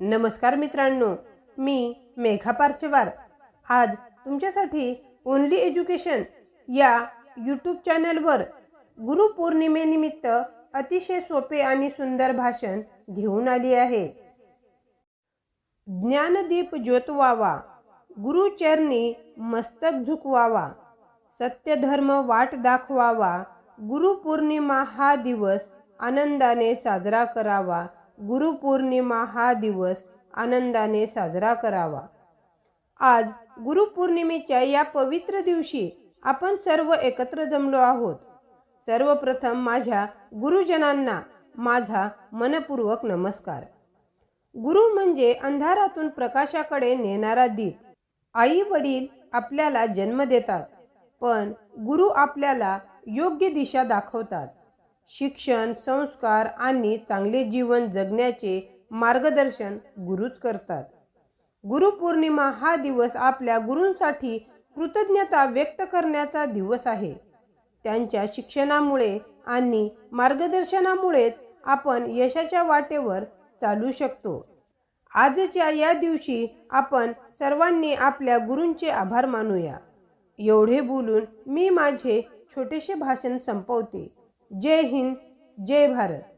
नमस्कार मित्रांनो मी मेघा पारचेवार. आज तुमच्यासाठी ओनली एज्युकेशन या यूट्यूब चॅनलवर गुरुपौर्णिमेनिमित्त अतिशय सोपे आणि सुंदर भाषण घेऊन आली आहे. ज्ञानदीप ज्योतवावा गुरुचरणी मस्तक झुकवावा सत्यधर्म वाट दाखवावा गुरुपौर्णिमा हा दिवस आनंदाने साजरा करावा गुरुपौर्णिमा हा दिवस आनंदाने साजरा करावा. आज गुरुपौर्णिमेच्या या पवित्र दिवशी आपण सर्व एकत्र जमलो आहोत. सर्वप्रथम माझ्या गुरुजनांना माझा मनपूर्वक नमस्कार. गुरु म्हणजे अंधारातून प्रकाशाकडे नेणारा दीप. आई वडील आपल्याला जन्म देतात पण गुरु आपल्याला योग्य दिशा दाखवतात. शिक्षण संस्कार आणि चांगले जीवन जगण्याचे मार्गदर्शन गुरुच करतात. गुरुपौर्णिमा हा दिवस आपल्या गुरूंसाठी कृतज्ञता व्यक्त करण्याचा दिवस आहे. त्यांच्या शिक्षणामुळे आणि मार्गदर्शनामुळेच आपण यशाच्या वाटेवर चालू शकतो. आजच्या या दिवशी आपण सर्वांनी आपल्या गुरूंचे आभार मानूया. एवढे बोलून मी माझे छोटेसे भाषण संपवते. जय हिंद जय भारत.